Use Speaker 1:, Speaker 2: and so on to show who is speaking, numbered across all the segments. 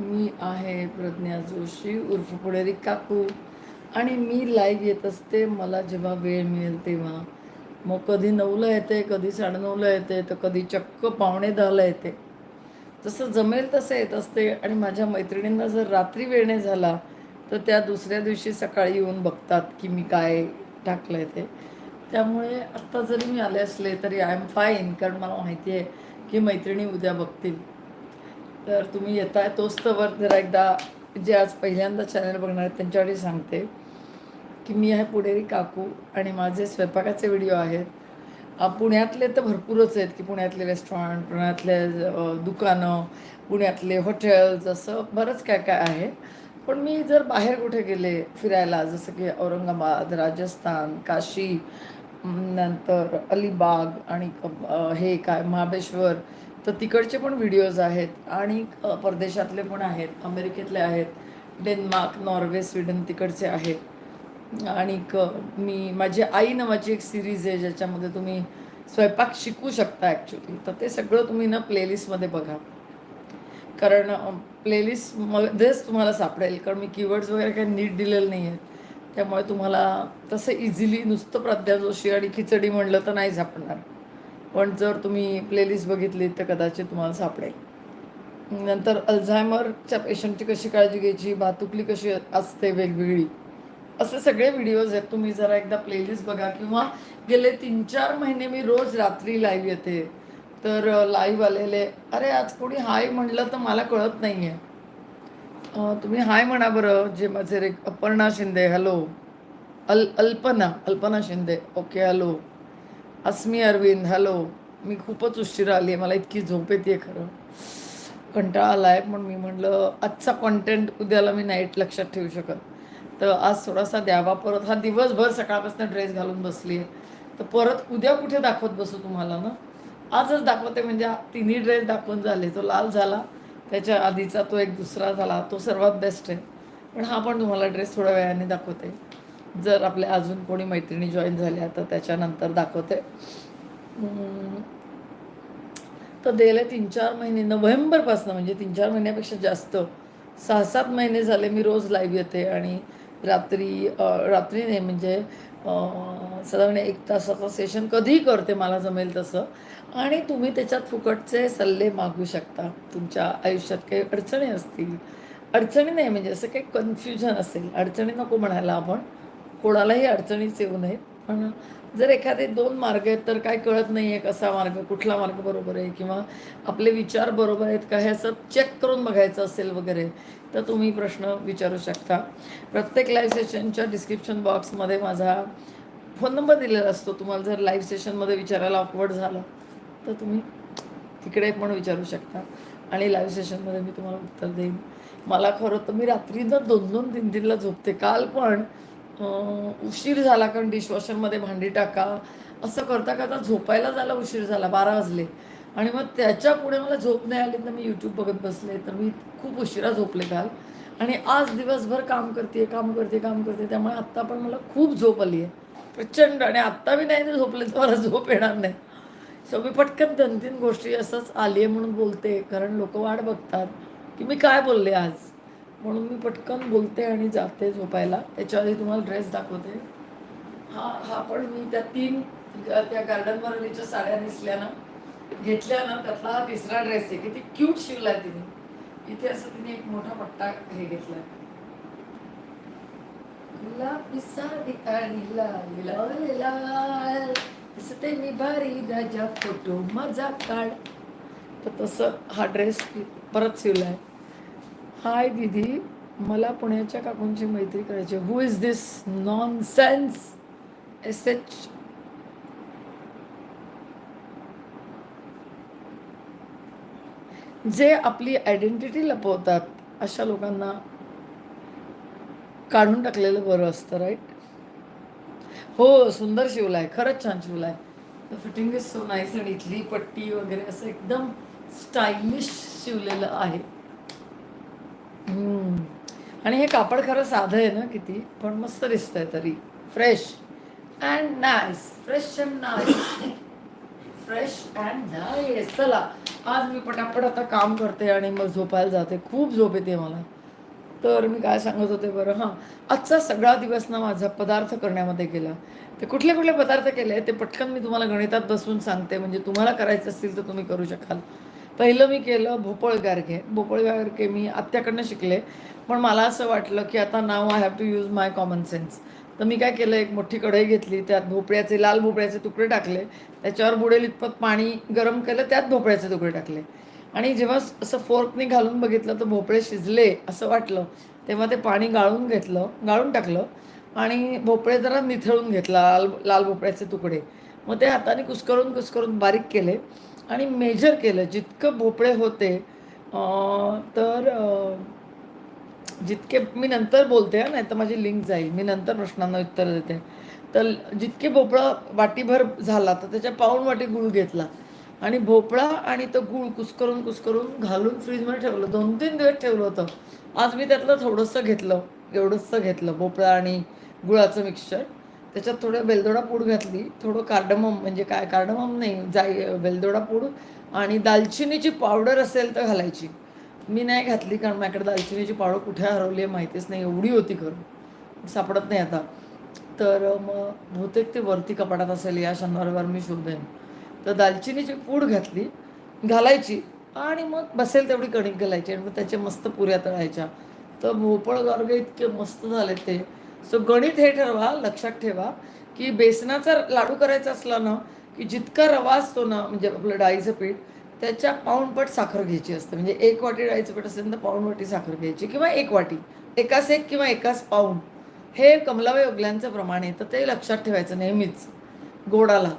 Speaker 1: मी आहे प्रज्ञा जोशी उर्फ पुणेरी काकू आणि मी लाईव्ह येत असते मला जेव्हा वेळ मिळेल तेव्हा. मग कधी नऊला येते कधी साडेनऊला येते तर कधी चक्क पावणे दहाला येते. जसं जमेल तसं येत असते. आणि माझ्या मैत्रिणींना जर रात्री वेळने झाला तर त्या दुसऱ्या दिवशी सकाळी येऊन बघतात की मी काय टाकलं आहे ते. त्यामुळे आत्ता जरी मी आले असले तरी आय एम फाईन कारण मला माहिती आहे की मैत्रिणी उद्या बघतील. तर तुम्ही येताय तोच तर जरा एकदा जे आज पहिल्यांदा चॅनल बघणार आहेत त्यांच्याकडे सांगते की मी आहे पुणेरी काकू आणि माझे स्वयंपाकाचे व्हिडिओ आहेत. पुण्यातले तर भरपूरच आहेत की पुण्यातले रेस्टॉरंट पुण्यातले दुकानं पुण्यातले हॉटेल्स असं बरंच काय काय आहे. पण मी जर बाहेर कुठे गेले फिरायला जसं की औरंगाबाद राजस्थान काशी नंतर अलिबाग आणि हे काय महाबळेश्वर तर तिकडचे पण व्हिडिओज आहेत आणि परदेशातले पण आहेत अमेरिकेतले आहेत डेन्मार्क नॉर्वे स्वीडन तिकडचे आहेत. आणि मी माझी आई नावाची एक सिरीज आहे ज्याच्यामध्ये तुम्ही स्वयंपाक शिकू शकता ॲक्च्युली तर ते सगळं तुम्ही ना प्लेलिस्टमध्ये बघा. कारण प्लेलिस्टमध्येच तुम्हाला सापडेल कारण मी कीवर्ड्स वगैरे काही नीट दिलेलं नाही आहेत त्यामुळे तुम्हाला तसं इझिली नुसतं प्राध्या जोशी आणि खिचडी म्हणलं तर नाही सापडणार. पण जर तुम्ही प्लेलिस्ट बघितली तर कदाचित तुम्हाला सापडेल. नंतर अल्झायमरच्या पेशंटची कशी काळजी घ्यायची भातुकली कशी असते वेगवेगळी असे सगळे व्हिडिओज आहेत. तुम्ही जरा एकदा प्लेलिस्ट बघा किंवा गेले तीन चार महिने मी रोज रात्री लाईव्ह येते. तर लाईव्ह आलेले अरे आज कोणी हाय म्हणलं तर मला कळत नाही आहे तुम्ही हाय म्हणा बरं जे माझे रे अपर्णा शिंदे हॅलो अल Alpana Alpana Shinde. Okay hello Asmi Arvind hello मी खूपच उशिरा आली आहे मला इतकी झोप येते खरं. कंटाळा आला आहे पण मी म्हटलं आजचा कॉन्टेंट उद्याला मी नाईट लक्षात ठेवू शकत. तर आज थोडासा द्यावा परत हा दिवसभर सकाळपासून ड्रेस घालून बसली आहे तर परत उद्या कुठे दाखवत बसू तुम्हाला ना? आजच दाखवते म्हणजे तिन्ही ड्रेस दाखवून झाले. तो लाल झाला त्याच्या आधीचा तो एक दुसरा झाला तो सर्वात बेस्ट आहे. पण हा पण तुम्हाला ड्रेस थोड्या वेळाने दाखवते. जर आपल्या अजून कोणी मैत्रिणी जॉईन झाल्या तर त्याच्यानंतर दाखवते. तर गेल्या तीन चार महिने नोव्हेंबरपासून म्हणजे तीन चार महिन्यापेक्षा जास्त सहा सात महिने झाले मी रोज लाईव्ह येते आणि रात्री रात्री नाही म्हणजे साधारण एक तासाचं सेशन कधीही करते मला जमेल तसं. आणि तुम्ही त्याच्यात फुकटचे सल्ले मागू शकता. तुमच्या आयुष्यात काही अडचणी असतील. अडचणी नाही म्हणजे असं काही कन्फ्युजन असेल. अडचणी नको म्हणायला आपण. कोणालाही अडचणीच येऊ नयेत. पण जर एखादे दोन मार्ग आहेत तर काय कळत नाही आहे कसा मार्ग कुठला मार्ग बरोबर आहे किंवा आपले विचार बरोबर आहेत का हे असं चेक करून बघायचं असेल वगैरे तर तुम्ही प्रश्न विचारू शकता. प्रत्येक लाईव्ह सेशनच्या डिस्क्रिप्शन बॉक्समध्ये माझा फोन नंबर दिलेला असतो. तुम्हाला जर लाईव्ह सेशनमध्ये विचारायला ऑकवर्ड झालं तर तुम्ही तिकडे पण विचारू शकता. आणि लाईव्ह सेशनमध्ये मी तुम्हाला उत्तर देईन. मला खरं तर मी रात्री जर दोन दोन तीन तीनला झोपते. काल पण उशीर झाला कारण डिशवॉशरमध्ये भांडी टाका. असं करता करता झोपायला झाला उशीर झाला बारा वाजले. आणि मग त्याच्या पुढे मला झोप नाही आली तर मी यूट्यूब बघत बसले. तर मी खूप उशिरा झोपले काल. आणि आज दिवसभर काम करते काम करते काम करते त्यामुळे आत्ता पण मला खूप झोप आली आहे. प्रचंड. आणि आत्ता मी नाही झोपले तर मला झोप येणार नाही. सो मी पटकन दोन तीन गोष्टी असंच आली आहे म्हणून बोलते. कारण लोक वाट बघतात की मी काय बोलले आज? म्हणून मी पटकन बोलते आणि जाते झोपायला. त्याच्या आधी तुम्हाला ड्रेस दाखवते. हा हा पण मी त्या तीन त्या गार्डन वरलीच्या साड्या नेसल्या ना. घेतल्या ना त्यातला हा तिसरा ड्रेस आहे. किती क्यूट शिवलाय तिने. इथे असं तिने एक मोठा पट्टा हे घेतलाय. गुलाबी मी भारी राजा फोटो माझा काढ तर तसं हा ड्रेस परत शिवलाय. हाय दीदी मला पुण्याच्या काकूंची मैत्री करायची. Who is this nonsense S H J आपली आयडेंटिटी लपवतात अशा लोकांना काढून टाकलेलं बरं असतं राईट हो सुंदर शिवलाय खरंच छान शिवलाय. The fitting is so nice आणि इथली पट्टी वगैरे असं एकदम स्टायलिश शिवलेलं आहे. आणि हे कापड खरं साधं आहे ना किती पण मस्त दिसतंय तरी. Fresh and nice fresh and nice fresh and nice चला आज मी पटापट आता काम करते आणि मग झोपायला जाते. खूप झोप येते मला. तर मी काय सांगत होते बरं हां. आजचा सगळा दिवस ना माझा पदार्थ करण्यामध्ये गेला. ते कुठले कुठले पदार्थ केले ते पटकन मी तुम्हाला गणितात बसून सांगते. म्हणजे तुम्हाला करायचं असतील तर तुम्ही करू शकाल. पहिलं मी केलं भोपळ गारगे भोपळ गारगे मी आत्याकडनं शिकले. पण मला असं वाटलं की आता नाव I have to use my common sense तर मी काय केलं एक मोठी कढई घेतली त्यात भोपळ्याचे लाल भोपळ्याचे तुकडे टाकले. त्याच्यावर बुडेल इतपत पाणी गरम केलं त्यात भोपळ्याचे तुकडे टाकले. आणि जेव्हा असं फोर्कने घालून बघितलं तर भोपळे शिजले असं वाटलं. तेव्हा ते पाणी गाळून घेतलं गाळून टाकलं. आणि भोपळे जरा निथळून घेतला लाल लाल भोपळ्याचे तुकडे. मग ते हाताने कुस्करून कुस्करून बारीक केले. आणि मेजर केलं. जितकं भोपळे होते तर जितके मी नंतर बोलते नाही तर माझी लिंक जाईल. मी नंतर प्रश्नांना उत्तर देते. तर जितके भोपळा वाटीभर झाला तर त्याच्या पाऊण वाटी गुळ घेतला. आणि भोपळा आणि तो गुळ कुस्करून कुस्करून घालून फ्रीजमध्ये ठेवलं. दोन तीन दिवस ठेवलं होतं. आज मी त्यातलं थोडंसं घेतलं एवढंसं घेतलं भोपळा आणि गुळाचं मिक्सचर त्याच्यात थोडं बेलदोडा पूड घातली थोडं कार्डमम म्हणजे काय कार्डमम नाही जाई बेलदोडा पूड आणि दालचिनीची पावडर असेल तर घालायची. मी नाही घातली कारण माझ्याकडे दालचिनीची पावडर कुठे हरवली आहे माहितीच नाही एवढी होती खरं सापडत नाही आता. तर मग बहुतेक ते वरती कपाटात असेल या शनिवारवर मी शोधेन. तर दालचिनीची पूड घातली घालायची आणि मग बसेल तेवढी कणिक घालायची आणि मग त्याच्या मस्त पुऱ्या तळायच्या. तर भोपळ गार्ग इतके मस्त झाले ते. सो गणित हे ठरवा लक्षात ठेवा की बेसनाचा लाडू करायचा असला ना की जितका रवा असतो ना म्हणजे आपलं डाळीचं पीठ त्याच्या पाऊणपट साखर घ्यायची असते. म्हणजे एक वाटी डाळीचं पीठ असेल तर पाऊण वाटी साखर घ्यायची किंवा एक वाटी एकाच एक किंवा एकाच पाऊण. हे कमलाबाई ओगल्यांचं प्रमाण आहे तर ते लक्षात ठेवायचं नेहमीच गोडाला.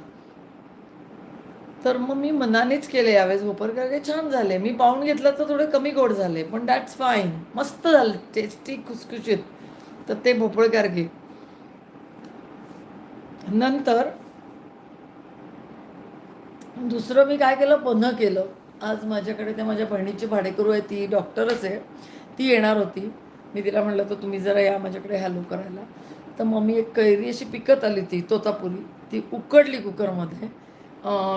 Speaker 1: तर मग मी मनानेच केले यावेळेस भोपर छान झाले. मी पाहून घेतलं तर थोडे कमी गोड झाले पण दॅट्स फाईन मस्त झाले टेस्टी खुसखुशीत. तर ते भोपळ गारगे नंतर दुसरं मी काय केलं? पन्ह केलं. आज माझ्याकडे त्या माझ्या बहिणीची भाडेकरू आहे ती डॉक्टरच आहे. ती येणार होती. मी तिला म्हणलं तर तुम्ही जरा या माझ्याकडे हॅलो करायला. तर मग मी एक कैरी अशी पिकत आली ती तोतापुरी. ती उकडली कुकरमध्ये.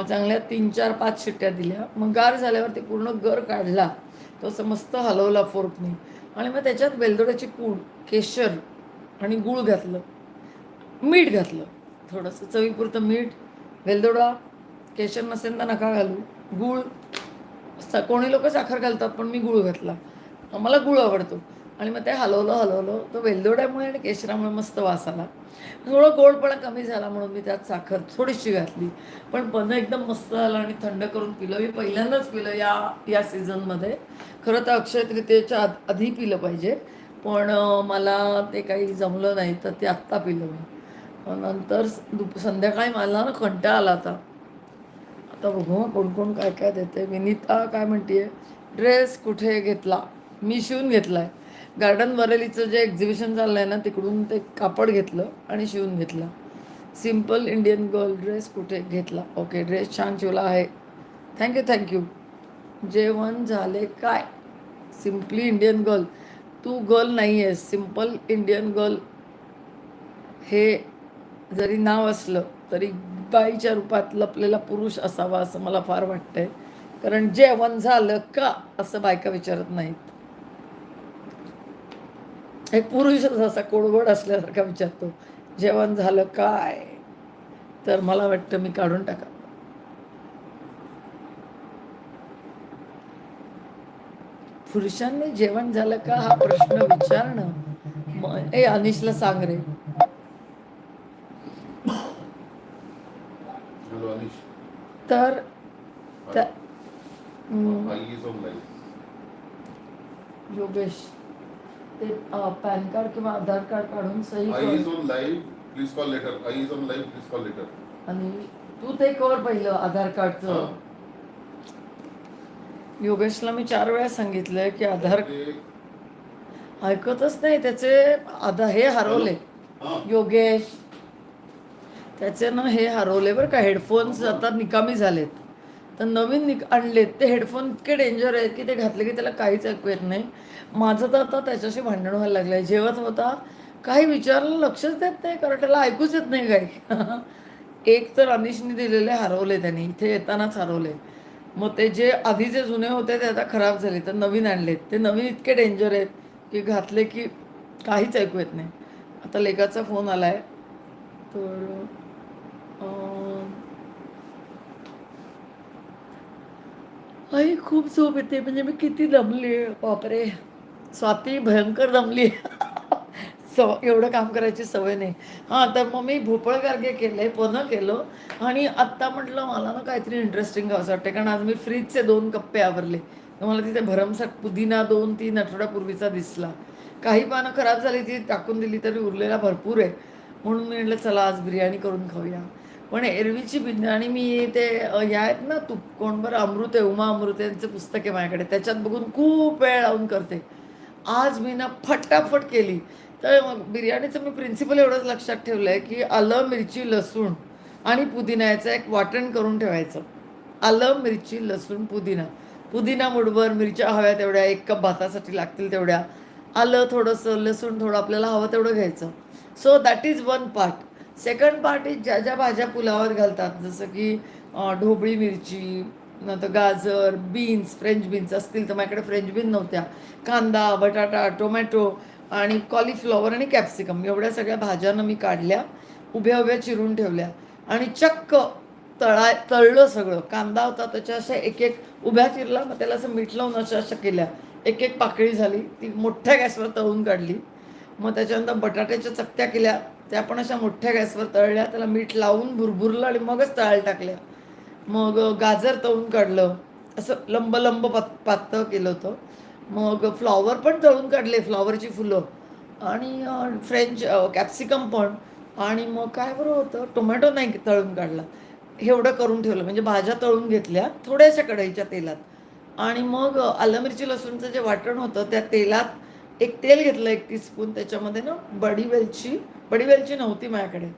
Speaker 1: चांगल्या तीन चार पाच शिट्ट्या दिल्या. मग गार झाल्यावर ते पूर्ण गर काढला. तो असं मस्त हलवला फोर्कनी. आणि मग त्याच्यात वेलदोड्याची पूड केशर आणि गूळ घातलं. मीठ घातलं. थोडंसं चवीपुरतं मीठ वेलदोडा केशर नसेल तर नका घालू. गूळ कोणी लोक साखर घालतात पण मी गूळ घातला. मला गूळ आवडतो. आणि मग ते हलवलं हलवलं. तो वेलदोड्यामुळे आणि केशरामुळे मस्त वास आला थोडं गोडपणा कमी झाला म्हणून मी त्यात साखर थोडीशी घातली. पण पन्ह एकदम मस्त झालं आणि थंड करून पिलं. मी पहिल्यांदाच पिलं या या सीझनमध्ये. खरं तर अक्षय तृतीयेच्या आधी पिलं पाहिजे. पण मला ते काही जमलं नाही तर ते आत्ता पिलं मी. नंतर दुप संध्याकाळी मला ना कंटाळा आला आता. आता बघू कोण कोण काय काय देते विनीता काय म्हणते ड्रेस कुठे घेतला? मी शिवून घेतला आहे गार्डन वरेलीचं जे एक्झिबिशन चाललं आहे ना तिकडून ते कापड घेतलं आणि शिवून घेतलं. सिंपल इंडियन गर्ल ड्रेस कुठे घेतला? ओके ड्रेस छान शिवला आहे. थँक्यू थँक्यू जेवण झाले काय? सिम्पली इंडियन गर्ल तू गर्ल नाही आहेस सिंपल इंडियन गर्ल हे जरी नाव असलं तरी बाईच्या रूपात लपलेला पुरुष असावा असं मला फार वाटतंय. कारण जेवण झालं का असं बायका विचारत नाहीत. एक पुरुषच असा कोडवड असल्यासारखा विचारतो जेवण झालं काय? तर मला वाटतं मी काढून टाका पुरुषांनी जेवण झालं का हा प्रश्न विचारणं? ए अनिशला सांग रे. तर. योगेश. ते पॅन कार्ड किंवा आधार कार्ड काढून सही
Speaker 2: is
Speaker 1: कर
Speaker 2: on live. Please call later. I is on live. Please call later.
Speaker 1: आणि तू ते कर पहिलं आधार कार्डचं. योगेशला मी चार वेळा सांगितलंय की आधार ऐकतच नाही त्याचे आधार हे हरवले. योगेश त्याचे ना हे हरवले बरं का हेडफोन्स आता निकामी झालेत तर नवीन निक आणलेत. ते हेडफोन इतके डेंजर आहेत की ते घातले की त्याला काहीच ऐकू येत नाही. माझं तर आता त्याच्याशी भांडण व्हायला लागलं आहे जेवत होता काही विचारलं लक्षच देत नाही कारण त्याला ऐकूच येत नाही काही. एक तर अनिशने दिलेले हरवले त्यांनी. इथे येतानाच हरवले. मग ते जे आधी जे जुने होते ते आता खराब झाले. तर नवीन आणलेत. ते नवीन इतके डेंजर आहेत की घातले की काहीच ऐकू येत नाही. आता लेकाचा फोन आला आहे तर आई खूप झोप येते. म्हणजे मी किती दमली बापरे. स्वाती भयंकर दमली सव एवढं काम करायची सवय नाही. हां तर मग मी भोपळ गार्गे केलं आहे पनं केलं. आणि आत्ता म्हटलं मला ना काहीतरी इंटरेस्टिंग असं वाटतं कारण आज मी फ्रीजचे दोन कप्पे आवरले. तर मला तिथे भरमसाठ पुदिना दोन तीन आठवड्यापूर्वीचा दिसला. काही पानं खराब झाली ती टाकून दिली तरी उरलेला भरपूर आहे. म्हणून मी म्हटलं चला आज बिर्याणी करून खाऊया. पण एरवीची बिर्याणी मी ते या आहेत ना तू कोण बरं? अमृत आहे उमा अमृत यांचं पुस्तक आहे माझ्याकडे. त्याच्यात बघून खूप वेळ लावून करते. आज मी ना फटाफट केली. तर मग बिर्याणीचं मी प्रिन्सिपल एवढंच लक्षात ठेवलं आहे की आलं मिरची लसूण आणि पुदिन्याचं एक वाटण करून ठेवायचं. आलं मिरची लसूण पुदिना. पुदिना मुठभर मिरच्या हव्या तेवढ्या एक कप भातासाठी लागतील तेवढ्या. आलं थोडंसं लसूण थोडं आपल्याला हवं तेवढं घ्यायचं. So that is one part second पार्टीत ज्या ज्या भाज्या पुलावर घालतात जसं की ढोबळी मिरची नंतर गाजर बीन्स फ्रेंच बीन्स असतील तर माझ्याकडे फ्रेंच बीन नव्हत्या. कांदा बटाटा टोमॅटो आणि कॉलीफ्लॉवर आणि कॅप्सिकम एवढ्या सगळ्या भाज्यांना मी काढल्या उभ्या उभ्या चिरून ठेवल्या. आणि चक्क तळा तळलं सगळं. कांदा होता त्याच्या अशा एक एक उभ्या चिरला मग त्याला असं मीठ लावून अशा अशा केल्या. एक एक पाकळी झाली ती मोठ्या गॅसवर तळून काढली. मग त्याच्यानंतर बटाट्याच्या चकत्या केल्या. त्या पण अशा मोठ्या गॅसवर तळल्या त्याला मीठ लावून भुरभुरलं आणि मगच तळायला टाकल्या. मग गाजर तळून काढलं. असं लंब लंब पात पातळ केलं होतं. मग फ्लॉवर पण तळून काढले फ्लॉवरची फुलं. आणि फ्रेंच कॅप्सिकम पण. आणि मग काय बरं होतं टोमॅटो नाही तळून काढला. एवढं करून ठेवलं. म्हणजे भाज्या तळून घेतल्या थोड्याशा कढईच्या तेलात. आणि मग आलं मिरची लसूणचं जे वाटण होतं त्या तेलात एक तेल घेतलं एक टीस्पून. त्याच्यामध्ये ना बडी वेलची बडीवेलची नव्हती माझ्याकडे.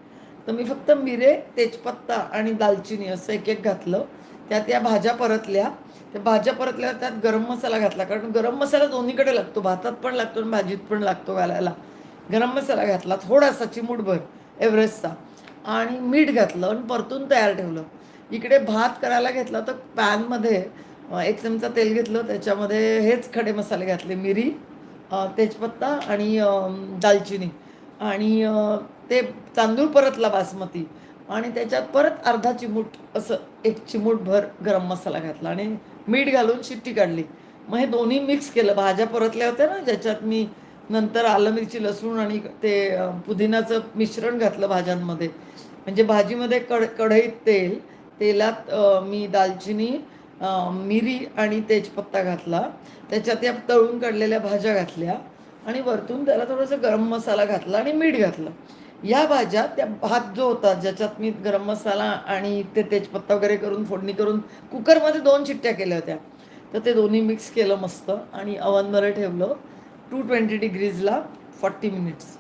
Speaker 1: तर मी फक्त मिरे तेजपत्ता आणि दालचिनी असं एक एक घातलं. त्यात या भाज्या परतल्या. त्या भाज्या परतल्या त्यात गरम मसाला घातला. कारण गरम मसाला दोन्हीकडे लागतो. भातात पण लागतो आणि भाजीत पण लागतो घालायला. गरम मसाला घातला. थोडासा चिमूटभर एव्हरेस्टचा. आणि मीठ घातलं आणि परतून तयार ठेवलं. इकडे भात करायला घेतला तर पॅनमध्ये एक चमचा तेल घेतलं. त्याच्यामध्ये हेच खडे मसाले घातले. मिरी तेजपत्ता आणि दालचिनी. आणि ते तांदूळ परतला बासमती आणि त्याच्यात परत अर्धा चिमूट असं एक चिमूटभर गरम मसाला घातला आणि मीठ घालून शिट्टी काढली. मग हे दोन्ही मिक्स केलं. भाज्या परतल्या होत्या ना ज्याच्यात मी नंतर आलं मिरची लसूण आणि ते पुदिनाचं मिश्रण घातलं भाज्यांमध्ये. म्हणजे भाजीमध्ये कड कढईत तेल तेलात मी दालचिनी मिरी आणि तेजपत्ता घातला. त्याच्यात या तळून काढलेल्या भाज्या घातल्या. आणि वरतून त्याला थोडंसं गरम मसाला घातला आणि मीठ घातलं. या भाज्या त्या भात जो होता ज्याच्यात मी गरम मसाला आणि ते तेजपत्ता वगैरे करून फोडणी करून कुकरमध्ये दोन चिट्ट्या केल्या होत्या. तर ते दोन्ही मिक्स केलं मस्त आणि अवनवर ठेवलं टू ट्वेंटी डिग्रीजला फॉर्टी मिनिट्स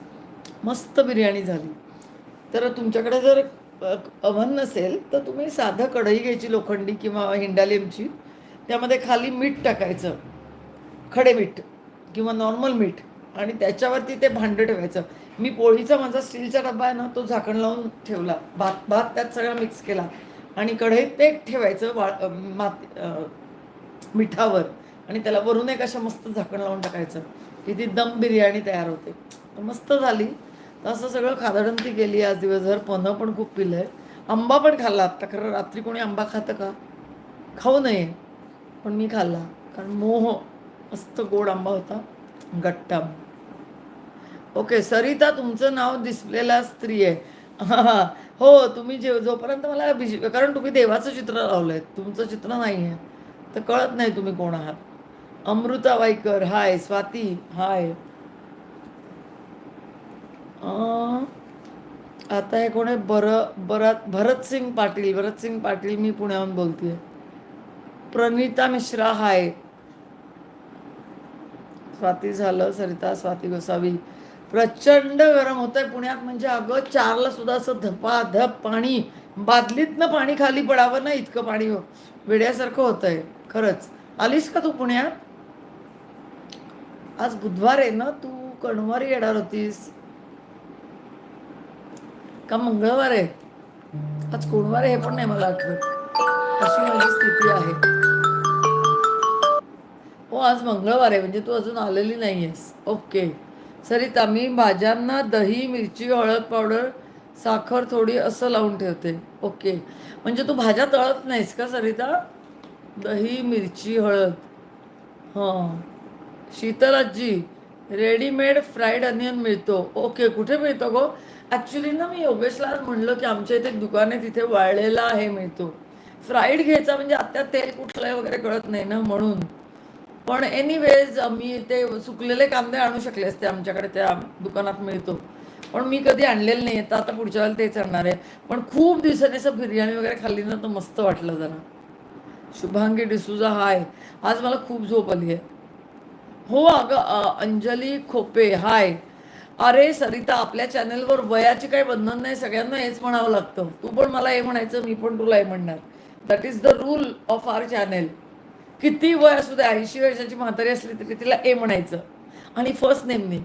Speaker 1: मस्त बिर्याणी झाली. तर तुमच्याकडे जर अव्हन नसेल तर तुम्ही साधं कढई घ्यायची लोखंडी किंवा हिंडालियमची त्यामध्ये खाली मीठ टाकायचं. खडे मीठ किंवा नॉर्मल मीठ. आणि त्याच्यावरती ते भांडं ठेवायचं. मी पोळीचा माझा स्टीलचा डबा आहे ना तो झाकण लावून ठेवला. भात भात त्यात सगळा मिक्स केला. आणि कढईत ते ठेवायचं वा माती मिठावर. आणि त्याला वरून एक अशा मस्त झाकण लावून टाकायचं. की ती दम बिर्याणी तयार होते. तर मस्त झाली. तर असं सगळं खादाडंती गेली आज दिवसभर पन्हं पण खूप पिलं आहे आंबा पण खाल्ला. आत्ता खरं रात्री कोणी आंबा खातं का? खाऊ नये. पण मी खाल्ला. कारण मोह मस्त गोड आंबा होता. गट्टम. ओके सरिता तुमचं नाव दिसलेला स्त्री आहे. हो तुम्ही जे जोपर्यंत मला विश- कारण तुम्ही देवाचं चित्र लावलंय तुमचं चित्र नाही आहे तर कळत नाही तुम्ही कोण आहात. अमृता वाईकर हाय स्वाती हाय. आता हे कोण आहे? बर बरात भरतसिंग पाटील भरतसिंग पाटील मी पुण्याहून बोलते प्रणिता मिश्रा हाय. स्वाती झालं सरिता स्वाती गोसावी. प्रचंड गरम होत आहे पुण्यात म्हणजे अगं चारला सुद्धा असं धपाधप पाणी बादलीतनं पाणी खाली पडावं ना इतकं पाणी हो वेड्यासारखं होत आहे खरंच. आलीस का तू पुण्यात? आज बुधवार आहे ना तू कणवारी येणार होतीस. का मंगळवार आहे? आज कोणवार आहे हे पण नाही मला आठवत. अशी माझी स्थिती आहे. हो आज मंगळवार आहे म्हणजे तू अजून आलेली नाही आहेस ओके. सरिता मी भाज्यांना दही मिरची हळद पावडर साखर थोडी असं लावून ठेवते. ओके. म्हणजे तू भाज्या तळत नाहीस का सरिता? दही मिरची हळद. हां. शीतलाजी रेडीमेड फ्राईड अनियन मिळतो. ओके कुठे मिळतो गो? ॲक्च्युली ना मी योगेशला म्हणलं की आमच्या इथे एक दुकान आहे तिथे वाळलेला आहे मिळतो. फ्राईड घ्यायचा म्हणजे आता तेल कुठलं आहे वगैरे कळत नाही ना म्हणून. पण एनिवेज मी ते सुकलेले कांदे आणू शकले असते. आमच्याकडे त्या दुकानात मिळतो. पण मी कधी आणलेलं नाही. तर आता पुढच्या वेळेला तेच आणणार आहे. पण खूप दिवसांनी असं बिर्याणी वगैरे खाल्ली ना तर मस्त वाटलं जरा. शुभांगी डिसूजा हाय. आज मला खूप झोप आली आहे. हो अगं अंजली खोपे हाय. अरे सरिता आपल्या चॅनलवर वयाची काही बंधन नाही. सगळ्यांना हेच म्हणावं लागतं. तू पण मला हे म्हणायचं मी पण तुला हे म्हणणार. That is the rule of our channel किती वय असू दे ऐंशी वर्षाची म्हातारी असली तरी तिला ए म्हणायचं. आणि फर्स्ट नेमने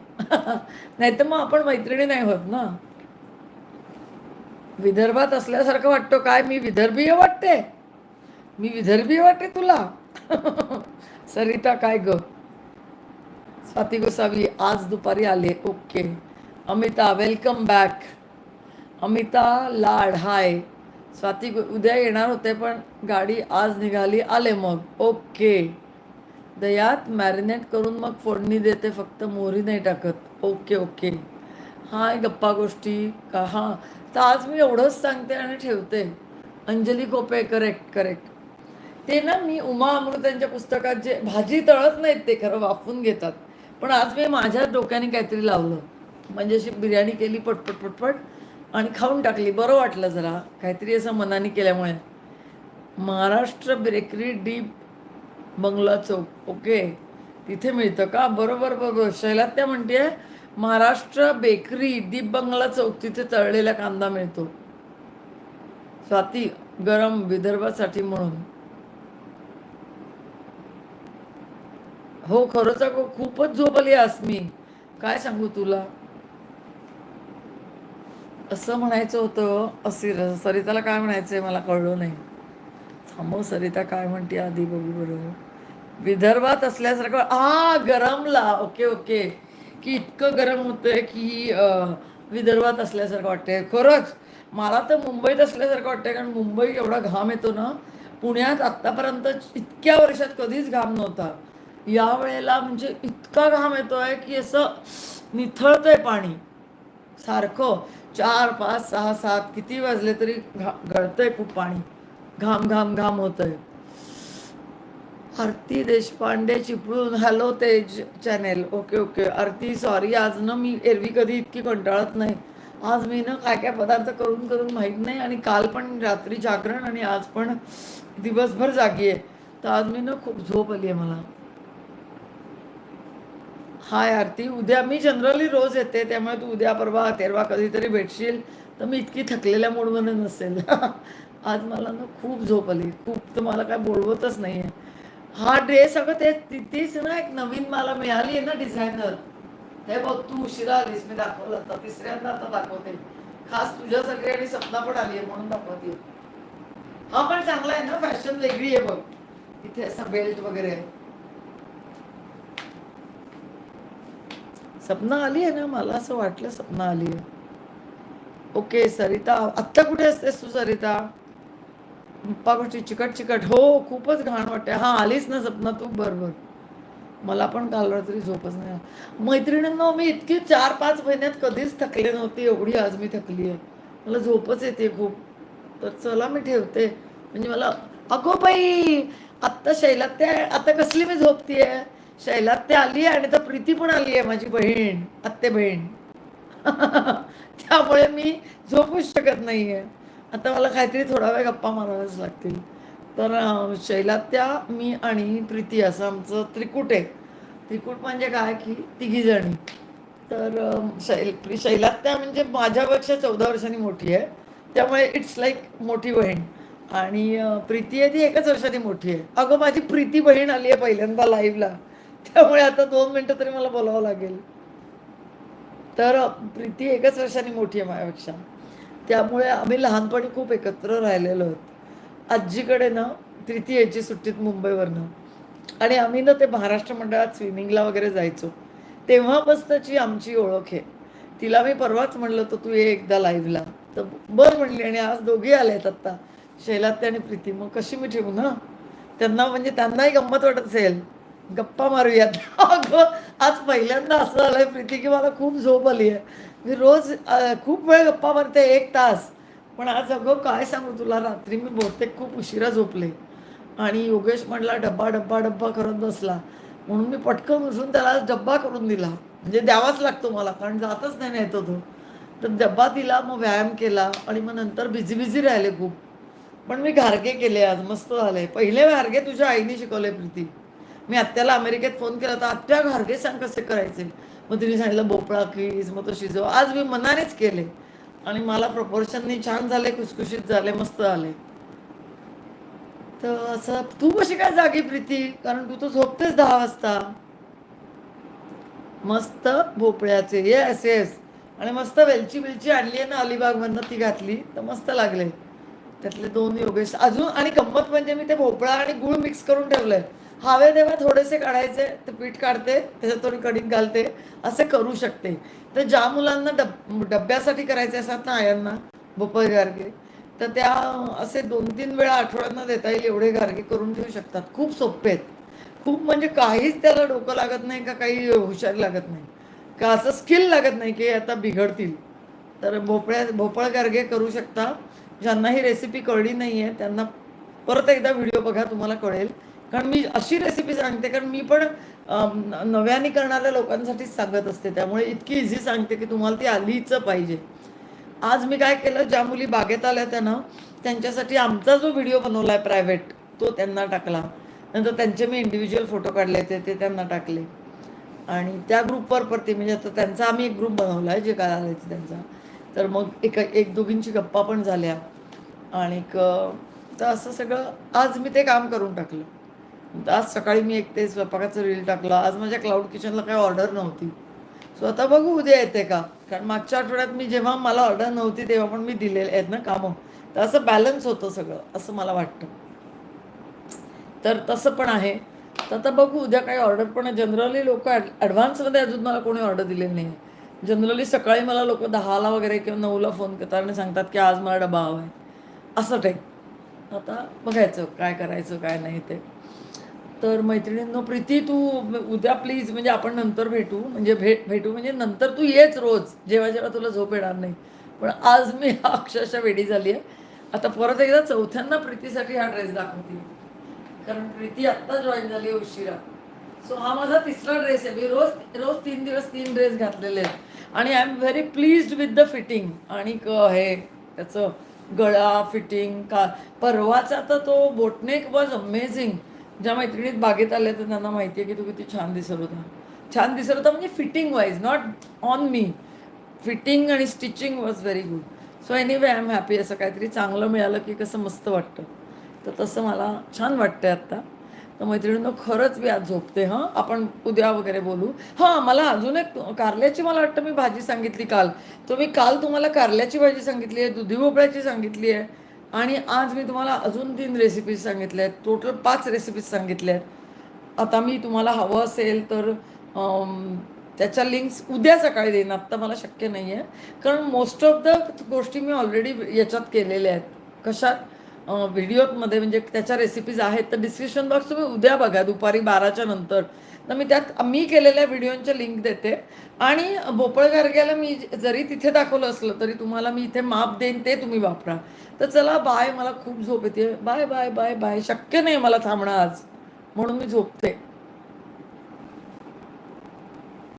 Speaker 1: नाही तर मग आपण मैत्रिणी नाही होत ना. विदर्भात असल्यासारखं वाटतो काय मी विदर्भीय वाटते? मी विदर्भीय वाटते तुला? सरिता काय ग? स्वाती गोसावी आज दुपारी आले. Okay. Amita welcome back Amita Lad hi Swati उद्या येणार होते पण गाडी आज निघाली आले मग. ओके. दयात मॅरिनेट करून मग फोडणी देते फक्त मोहरी नाही टाकत. Okay okay. हाय गप्पा गोष्टी. का हां. तर आज मी एवढंच सांगते आणि ठेवते. अंजली कोपे करेक्ट करेक्ट ते ना मी उमा अमृतांच्या पुस्तकात जे भाजी तळत नाहीत ते खरं वाफून घेतात. पण आज मी माझ्या डोक्याने काहीतरी लावलं. म्हणजे अशी बिर्याणी केली पटपट पटपट. आणि खाऊन टाकली. बरं वाटलं जरा. काहीतरी असं मनाने केल्यामुळे. महाराष्ट्र बेकरी डीप बंगला चौक. ओके? तिथे मिळतं का? बरोबर बरोबर शैलात त्या म्हणते महाराष्ट्र बेकरी दीप बंगला चौक. तिथे तळलेला कांदा मिळतो. स्वाती गरम विदर्भासाठी म्हणून. हो खरंच अगं खूपच झोपली आस आज मी. काय सांगू तुला? असं म्हणायचं होतं असिर सरिताला काय म्हणायचं आहे मला कळलं नाही. थांबव सरिता काय म्हणते आधी बघू बरोबर विदर्भात असल्यासारखं आ गरमला ओके ओके. की इतकं गरम होतंय की विदर्भात असल्यासारखं वाटतंय. खरंच मला तर मुंबईत असल्यासारखं वाटतंय कारण मुंबई एवढा घाम येतो ना पुण्यात आत्तापर्यंत इतक्या वर्षात कधीच घाम नव्हता. या वेळेला म्हणजे इतका घाम येतोय की असं निथळतंय पाणी. सारखं. चार पाच सहा सात किती वाजले तरी घा गळतंय खूप पाणी. घाम घाम घाम होतंय. Aarti Deshpande Chiplun hello Tej channel okay okay Aarti sorry आज ना मी एरवी कधी इतकी कंटाळत नाही. आज मी ना काय काय पदार्थ करून करून माहीत नाही आणि काल पण रात्री जागरण आणि आज पण दिवसभर जागी आहे तर आज मी ना खूप झोप आली आहे मला. हाय आरती उद्या मी जनरली रोज येते त्यामुळे तू उद्या परवा तेरवा कधीतरी भेटशील. तर मी इतकी थकलेल्या मूडमध्ये नसेल. आज मला ना खूप झोप आली. खूप तर मला काय बोलवतच नाही आहे हा ड्रेस अगं ते तीच ना एक नवीन मला मिळाली आहे ना डिझायनर हे बघ तू उशिरा आलीस मी दाखवलं आता. तिसऱ्यांदा आता दाखवते. खास तुझ्यासाठी आणि सपना पण आली आहे म्हणून दाखवते. हा पण चांगला आहे ना फॅशन वेगळी आहे बघ. इथे असं बेल्ट वगैरे. आहे सपना आली आहे ना? मला असं वाटलं सपना आली आहे. ओके सरिता. आत्ता कुठे असतेस तू सरिता? पप्पा गोष्टी चिकट चिकट. हो खूपच घाण वाटते हां आलीस ना सपना तू? बरोबर मला पण काल रात्री झोपच नाही मैत्रिणींना मी इतकी चार पाच महिन्यात कधीच थकले नव्हते एवढी आज मी थकली आहे. मला झोपच येते खूप. तर चला मी ठेवते. म्हणजे मला अगो बाई आत्ता शैलात्या आता कसली मी झोपतीये? शैलात्या आली आहे आणि तर प्रीती पण आली आहे माझी बहीण आत्ते बहीण त्यामुळे मी झोपूच शकत नाही आहे आता मला काहीतरी थोडा वेळ गप्पा माराव्याच लागतील. तर शैलात्या मी आणि प्रीती असं आमचं त्रिकूट आहे. त्रिकूट म्हणजे काय की तिघीजणी तर शैल प्री- शैलात्या म्हणजे माझ्यापेक्षा चौदा वर्षांनी मोठी आहे. त्यामुळे इट्स लाईक मोठी बहीण. आणि प्रीती आहे ती एकाच वर्षांनी मोठी आहे. अगं माझी प्रीती बहीण आली आहे पहिल्यांदा लाईव्हला त्यामुळे आता दोन मिनटं तरी मला बोलावं लागेल. तर प्रीती एकच वर्षाने मोठी आहे माझ्यापेक्षा. त्यामुळे आम्ही लहानपणी खूप एकत्र राहिलेलो आहोत. आजीकडे ना प्रीती यायची सुट्टीत मुंबईवरनं. आणि आम्ही ना ते महाराष्ट्र मंडळात स्विमिंगला वगैरे जायचो. तेव्हापासूनची आमची ओळख आहे. तिला मी परवाच म्हणलं तर तू ये एकदा लाईव्हला. तर बरं म्हणली आणि आज दोघी आलेत आत्ता शैलात्य आणि प्रीती मग कशी मी ठेवू ना? त्यांना म्हणजे त्यांनाही गंमत वाटत असेल. गप्पा मारूयात. अगं आज पहिल्यांदा असं झालंय प्रीती की मला खूप झोप आली आहे मी रोज खूप वेळ गप्पा मारते एक तास. पण आज अगं काय सांगू तुला रात्री मी बहुतेक खूप उशिरा झोपले. आणि योगेश म्हणला डब्बा डब्बा डब्बा करत बसला. म्हणून मी पटकन उठून त्याला डब्बा करून दिला. म्हणजे द्यावाच लागतो मला कारण जातच नाही येतो तो तर डब्बा दिला मग व्यायाम केला आणि मग नंतर बिझी बिझी राहिले खूप. पण मी घारगे केले आज मस्त झाले. पहिले घारगे तुझ्या आईने शिकवले प्रीती. मी आत्याला अमेरिकेत फोन केला तर आत्या घारगे सांग कसे करायचे? मग तिने सांगितलं भोपळा खीस मग तो शिजव. आज मी मनानेच केले. आणि मला प्रपोर्शननी छान झाले खुसखुशीत झाले मस्त आले तर असं तू कशी काय जागी प्रीती? कारण तू तर झोपतेस दहा वाजता. मस्त भोपळ्याचे येस येस आणि मस्त वेलची बिलची आणली आहे ना अलिबागमधनं ती घातली. तर मस्त लागले. त्यातले दोन योगेश. अजून आणि गंमत म्हणजे मी ते भोपळा आणि गुळ मिक्स करून ठेवलंय. हवे तेव्हा थोडेसे काढायचे ते पीठ काढते त्याच्यात थोडी कढीत घालते असे करू शकते. तर ज्या मुलांना डब डब्यासाठी करायचे असतात ना आयांना भोपळ गारगे तर त्या असे दोन तीन वेळा आठवड्यांना देता येईल एवढे गारगे करून ठेवू शकतात. खूप सोपे आहेत. खूप म्हणजे काहीच त्याला डोकं लागत नाही का काही हुशारी लागत नाही. का असं स्किल लागत नाही की आता बिघडतील. तर भोपळ्या भोपळ गारगे करू शकता. ज्यांना ही रेसिपी कळली नाही आहे त्यांना परत एकदा व्हिडिओ बघा तुम्हाला कळेल. कारण मी अशी रेसिपी सांगते कारण मी पण नव्याने करणाऱ्या लोकांसाठीच सांगत असते. त्यामुळे इतकी इझी सांगते की तुम्हाला ती आलीच पाहिजे. आज मी काय केलं ज्या मुली बागेत आल्या त्यांना त्यांच्यासाठी आमचा जो व्हिडिओ बनवला आहे प्रायव्हेट तो त्यांना टाकला. नंतर त्यांचे मी इंडिव्हिज्युअल फोटो काढले ते ते त्यांना टाकले. आणि त्या ग्रुपवर परती म्हणजे आता त्यांचा आम्ही एक ग्रुप बनवला आहे जे काय आलायचे त्यांचा. तर मग एक एक दोघींची गप्पा पण झाल्या. आणि तर असं सगळं आज मी ते काम करून टाकलं. आज सकाळी मी एक ते स्वयंपाकाचं रील टाकलं. आज माझ्या क्लाउड किचनला काही ऑर्डर नव्हती. सो आता बघू उद्या येते का? कारण मागच्या आठवड्यात मी जेव्हा मला ऑर्डर नव्हती तेव्हा पण मी दिलेले आहेत ना कामं. तर असं बॅलन्स होतं सगळं असं मला वाटतं. तर तसं पण आहे. तर आता बघू उद्या काही ऑर्डर पण जनरली लोक ॲडव्हान्समध्ये अजून मला कोणी ऑर्डर दिलेली नाही जनरली सकाळी मला लोक दहाला वगैरे किंवा नऊला फोन करतात आणि सांगतात की आज मला डबा हवा आहे असं टाईप आता बघायचं काय करायचं काय नाही ते. तर मैत्रिणींनो प्रीती तू उद्या प्लीज म्हणजे आपण नंतर भेटू. म्हणजे भेट भेटू म्हणजे नंतर तू येच रोज. जेव्हा जेव्हा तुला झोप येणार नाही. पण आज मी अक्षरशः वेडी झाली आहे. आता परत एकदा चौथ्यांना प्रीतीसाठी हा ड्रेस दाखवते. कारण प्रीती आत्ता जॉईन झाली आहे उशिरा. सो हा माझा तिसरा ड्रेस आहे. मी रोज रोज तीन दिवस तीन ड्रेस घातलेले आहेत. आणि I am very pleased with the fitting आणि क हे त्याचं गळा फिटिंग का परवाचा तर तो बोटनेक वॉज अमेझिंग ज्या मैत्रिणीत बागेत आल्या तर त्यांना माहिती आहे की तू किती छान दिसत होता. छान दिसत होता म्हणजे fitting wise not on me fitting आणि stitching was very good so anyway I am happy असं काहीतरी चांगलं मिळालं की कसं मस्त वाटतं. तर तसं मला छान वाटतंय आत्ता. तर मैत्रिणींनो खरंच मी आज झोपते हां? आपण उद्या वगैरे बोलू. हां मला अजून एक कारल्याची मला वाटतं मी भाजी सांगितली काल. तर मी काल तुम्हाला कारल्याची भाजी सांगितली आहे दुधी भोपळ्याची सांगितली आहे. आणि आज मी तुम्हाला अजून तीन रेसिपीज सांगितल्या आहेत टोटल पाच रेसिपीज सांगितल्या आहेत आता मी तुम्हाला हवं असेल तर त्याच्या लिंक्स उद्या सकाळी देईन. आत्ता मला शक्य नाही आहे कारण मोस्ट ऑफ द गोष्टी मी ऑलरेडी याच्यात केलेल्या आहेत. कशात? व्हिडिओमध्ये म्हणजे त्याच्या रेसिपीज आहेत. तर डिस्क्रिप्शन बॉक्स तुम्ही उद्या बघा. दुपारी बाराच्या नंतर. तर मी त्यात मी केलेल्या व्हिडिओंच्या लिंक देते. आणि भोपळ गारग्याला मी जरी तिथे दाखवलं असलं तरी तुम्हाला मी इथे माप देईन ते तुम्ही वापरा. तर चला बाय मला खूप झोप येते. बाय बाय बाय बाय शक्य नाही मला थांबणं आज. म्हणून मी झोपते.